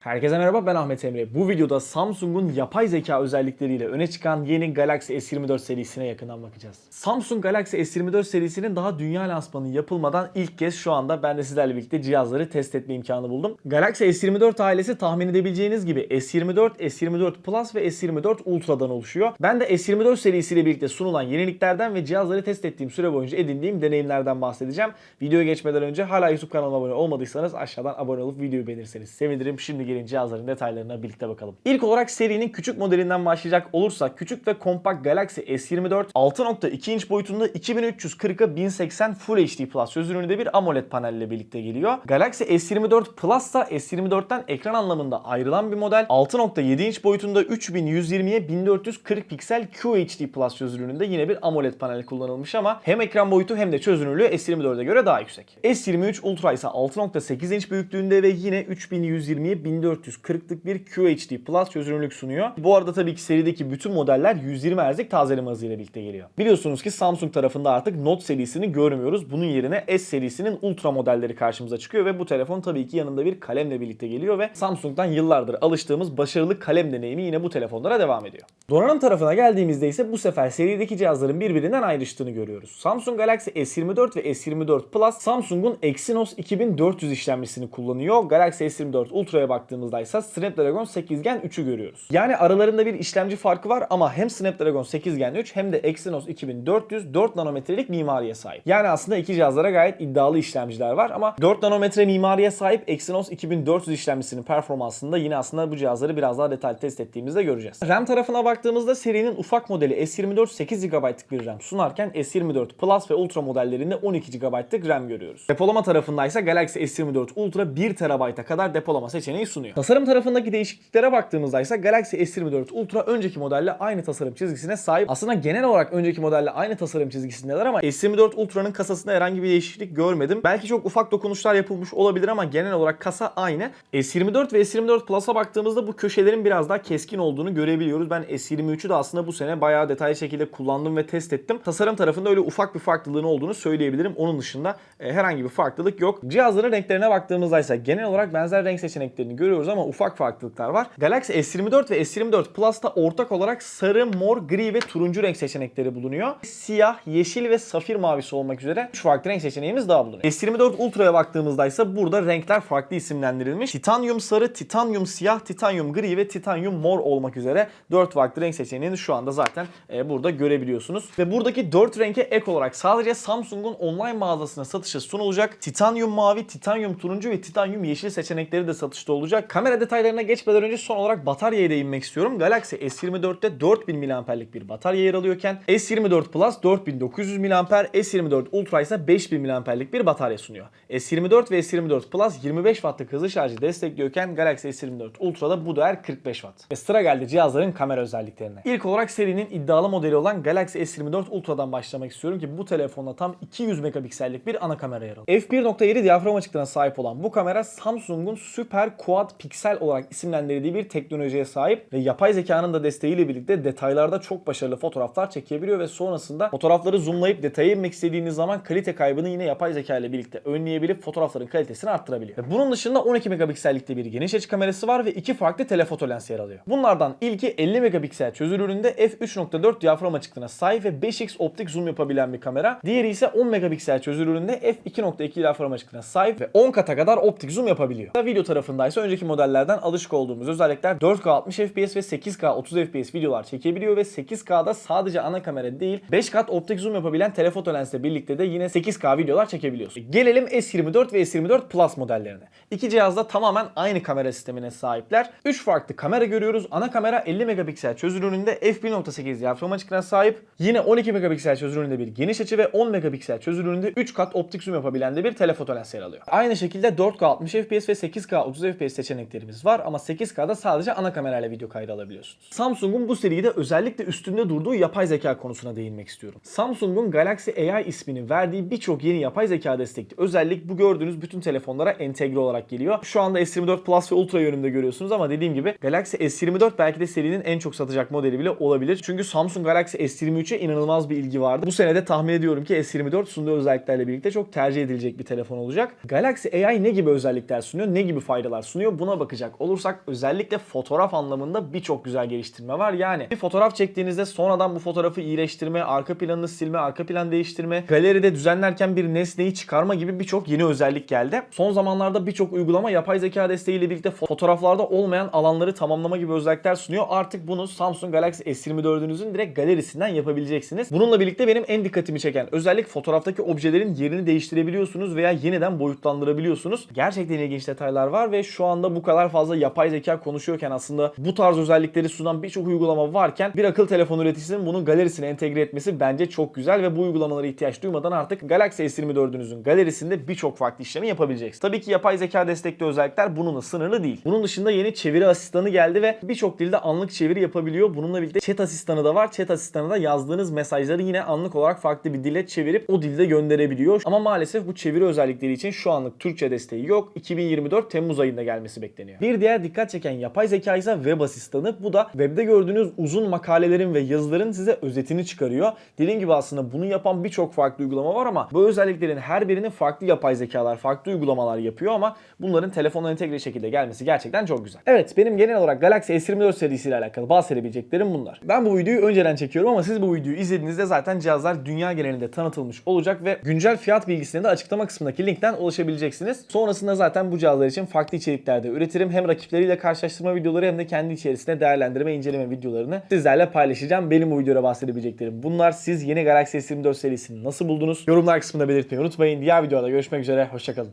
Herkese merhaba ben Ahmet Emre. Bu videoda Samsung'un yapay zeka özellikleriyle öne çıkan yeni Galaxy S24 serisine yakından bakacağız. Samsung Galaxy S24 serisinin daha dünya lansmanı yapılmadan ilk kez şu anda ben de sizlerle birlikte cihazları test etme imkanı buldum. Galaxy S24 ailesi tahmin edebileceğiniz gibi S24, S24 Plus ve S24 Ultra'dan oluşuyor. Ben de S24 serisiyle birlikte sunulan yeniliklerden ve cihazları test ettiğim süre boyunca edindiğim deneyimlerden bahsedeceğim. Videoya geçmeden önce hala YouTube kanalıma abone olmadıysanız aşağıdan abone olup videoyu beğenirseniz sevinirim. Şimdi gelin cihazların detaylarına birlikte bakalım. İlk olarak serinin küçük modelinden başlayacak olursak küçük ve kompakt Galaxy S24 6.2 inç boyutunda 2340'a 1080 Full HD Plus çözünürlüğünde bir AMOLED panelle birlikte geliyor. Galaxy S24 Plus ise S24'ten ekran anlamında ayrılan bir model. 6.7 inç boyutunda 3120'ye 1440 piksel QHD Plus çözünürlüğünde yine bir AMOLED panel kullanılmış ama hem ekran boyutu hem de çözünürlüğü S24'e göre daha yüksek. S23 Ultra ise 6.8 inç büyüklüğünde ve yine 3120'ye 1440'lık bir QHD Plus çözünürlük sunuyor. Bu arada tabii ki serideki bütün modeller 120 Hz'lik tazeleme hızıyla birlikte geliyor. Biliyorsunuz ki Samsung tarafında artık Note serisini görmüyoruz. Bunun yerine S serisinin Ultra modelleri karşımıza çıkıyor ve bu telefon tabii ki yanında bir kalemle birlikte geliyor ve Samsung'dan yıllardır alıştığımız başarılı kalem deneyimi yine bu telefonlara devam ediyor. Donanım tarafına geldiğimizde ise bu sefer serideki cihazların birbirinden ayrıştığını görüyoruz. Samsung Galaxy S24 ve S24 Plus Samsung'un Exynos 2400 işlemcisini kullanıyor. Galaxy S24 Ultra'ya baktığımızda ise Snapdragon 8 Gen 3'ü görüyoruz. Yani aralarında bir işlemci farkı var ama hem Snapdragon 8 Gen 3 hem de Exynos 2400 4 nanometrelik mimariye sahip. Yani aslında iki cihazlara gayet iddialı işlemciler var ama 4 nanometre mimariye sahip Exynos 2400 işlemcisinin performansında yine aslında bu cihazları biraz daha detaylı test ettiğimizde göreceğiz. RAM tarafına baktığımızda serinin ufak modeli S24 8 GB'lık bir RAM sunarken S24 Plus ve Ultra modellerinde 12 GB'lık RAM görüyoruz. Depolama tarafındaysa Galaxy S24 Ultra 1 TB'a kadar depolama seçeneği sunuyor. Tasarım tarafındaki değişikliklere baktığımızda ise Galaxy S24 Ultra önceki modelle aynı tasarım çizgisine sahip. Aslında genel olarak önceki modelle aynı tasarım çizgisindeler ama S24 Ultra'nın kasasında herhangi bir değişiklik görmedim. Belki çok ufak dokunuşlar yapılmış olabilir ama genel olarak kasa aynı. S24 ve S24 Plus'a baktığımızda bu köşelerin biraz daha keskin olduğunu görebiliyoruz. Ben S23'ü de aslında bu sene bayağı detaylı şekilde kullandım ve test ettim. Tasarım tarafında öyle ufak bir farklılığın olduğunu söyleyebilirim. Onun dışında e, herhangi bir farklılık yok. Cihazların renklerine baktığımızda ise genel olarak benzer renk seçeneklerini görüyoruz ama ufak farklılıklar var. Galaxy S24 ve S24 Plus'ta ortak olarak sarı, mor, gri ve turuncu renk seçenekleri bulunuyor. Siyah, yeşil ve safir mavisi olmak üzere 3 farklı renk seçeneğimiz daha bulunuyor. S24 Ultra'ya baktığımızda ise burada renkler farklı isimlendirilmiş. Titanyum sarı, titanyum siyah, titanyum gri ve titanyum mor olmak üzere 4 farklı renk seçeneğini şu anda zaten e, burada görebiliyorsunuz. Ve buradaki 4 renge ek olarak sadece Samsung'un online mağazasına satışa sunulacak titanyum mavi, titanyum turuncu ve titanyum yeşil seçenekleri de satışta olacak. Kamera detaylarına geçmeden önce son olarak bataryaya değinmek istiyorum. Galaxy S24'te 4000 mAh'lik bir batarya yer alıyorken S24 Plus 4900 mAh, S24 Ultra ise 5000 mAh'lik bir batarya sunuyor. S24 ve S24 Plus 25 Watt'lık hızlı şarjı destekliyorken Galaxy S24 Ultra'da bu değer 45 Watt. Ve sıra geldi cihazların kamera özelliklerine. İlk olarak serinin iddialı modeli olan Galaxy S24 Ultra'dan başlamak istiyorum ki bu telefonda tam 200 megapiksellik bir ana kamera yer alıyor. f1.7 diyafram açıklığına sahip olan bu kamera Samsung'un Super Quad Pixel olarak isimlendirdiği bir teknolojiye sahip ve yapay zekanın da desteğiyle birlikte detaylarda çok başarılı fotoğraflar çekebiliyor ve sonrasında fotoğrafları zoomlayıp detaya inmek istediğiniz zaman kalite kaybını yine yapay zeka ile birlikte önleyebilip fotoğrafların kalitesini arttırabiliyor. Ve bunun dışında 12 megapiksellikte bir geniş açı kamerası var ve iki farklı telefoto lens yer alıyor. Bunlardan ilki 50 megapiksel çözünürlüğünde f3.4 diyafram açıklığına sahip ve 5x optik zoom yapabilen bir kamera. Diğeri ise 10 megapiksel çözünürlüğünde f2.2 diyafram açıklığına sahip ve 10 kata kadar optik zoom yapabiliyor. Video tarafındaysa önceki modellerden alışık olduğumuz özellikler 4K 60 FPS ve 8K 30 FPS videolar çekebiliyor ve 8K'da sadece ana kamera değil 5 kat optik zoom yapabilen telefoto lensle birlikte de yine 8K videolar çekebiliyorsun. Gelelim S24 ve S24 Plus modellerine. İki cihazda tamamen aynı kamera sistemine sahipler. 3 farklı kamera görüyoruz. Ana kamera 50 megapiksel çözünürlüğünde f1.8 diyafram açıklığına sahip. Yine 12 megapiksel çözünürlüğünde bir geniş açı ve 10 megapiksel çözünürlüğünde 3 kat optik zoom yapabilen de bir telefoto lens yer alıyor. Aynı şekilde 4K 60 FPS ve 8K 30 FPS seçeneklerimiz var ama 8K'da sadece ana kamerayla video kaydı alabiliyorsunuz. Samsung'un bu seride özellikle üstünde durduğu yapay zeka konusuna değinmek istiyorum. Samsung'un Galaxy AI ismini verdiği birçok yeni yapay zeka destekli özellik bu gördüğünüz bütün telefonlara entegre olarak geliyor. Şu anda S24 Plus ve Ultra yönünde görüyorsunuz ama dediğim gibi Galaxy S24 belki de serinin en çok satacak modeli bile olabilir. Çünkü Samsung Galaxy S23'e inanılmaz bir ilgi vardı. Bu senede tahmin ediyorum ki S24 sunduğu özelliklerle birlikte çok tercih edilecek bir telefon olacak. Galaxy AI ne gibi özellikler sunuyor, ne gibi faydalar sunuyor sunuyor? Buna bakacak olursak özellikle fotoğraf anlamında birçok güzel geliştirme var. Yani bir fotoğraf çektiğinizde sonradan bu fotoğrafı iyileştirme, arka planını silme, arka plan değiştirme, galeride düzenlerken bir nesneyi çıkarma gibi birçok yeni özellik geldi. Son zamanlarda birçok uygulama yapay zeka desteğiyle birlikte fotoğraflarda olmayan alanları tamamlama gibi özellikler sunuyor. Artık bunu Samsung Galaxy S24'ünüzün direkt galerisinden yapabileceksiniz. Bununla birlikte benim en dikkatimi çeken özellik fotoğraftaki objelerin yerini değiştirebiliyorsunuz veya yeniden boyutlandırabiliyorsunuz. Gerçekten ilginç detaylar var ve şu anda bu kadar fazla yapay zeka konuşuyorken aslında bu tarz özellikleri sunan birçok uygulama varken bir akıl telefon üreticisinin bunu galerisine entegre etmesi bence çok güzel ve bu uygulamalara ihtiyaç duymadan artık Galaxy S24'ünüzün galerisinde birçok farklı işlemi yapabileceksiniz. Tabii ki yapay zeka destekli özellikler bununla sınırlı değil. Bunun dışında yeni çeviri asistanı geldi ve birçok dilde anlık çeviri yapabiliyor. Bununla birlikte chat asistanı da var. Chat asistanı da yazdığınız mesajları yine anlık olarak farklı bir dile çevirip o dilde gönderebiliyor. Ama maalesef bu çeviri özellikleri için şu anlık Türkçe desteği yok. 2024 Temmuz ayında gelmesi bekleniyor. Bir diğer dikkat çeken yapay zeka ise web asistanı. Bu da webde gördüğünüz uzun makalelerin ve yazıların size özetini çıkarıyor. Dediğim gibi aslında bunu yapan birçok farklı uygulama var ama bu özelliklerin her birini farklı yapay zekalar, farklı uygulamalar yapıyor ama bunların telefona entegre şekilde gelmesi gerçekten çok güzel. Evet benim genel olarak Galaxy S24 serisiyle alakalı bahsedebileceklerim bunlar. Ben bu videoyu önceden çekiyorum ama siz bu videoyu izlediğinizde zaten cihazlar dünya genelinde tanıtılmış olacak ve güncel fiyat bilgisine de açıklama kısmındaki linkten ulaşabileceksiniz. Sonrasında zaten bu cihazlar için farklı içeriklerde üretirim. Hem rakipleriyle karşılaştırma videoları hem de kendi içerisinde değerlendirme, inceleme videolarını sizlerle paylaşacağım. Benim bu videoda bahsedebileceklerim bunlar. Siz yeni Galaxy S24 serisini nasıl buldunuz? Yorumlar kısmında belirtmeyi unutmayın. Diğer videoda görüşmek üzere. Hoşçakalın.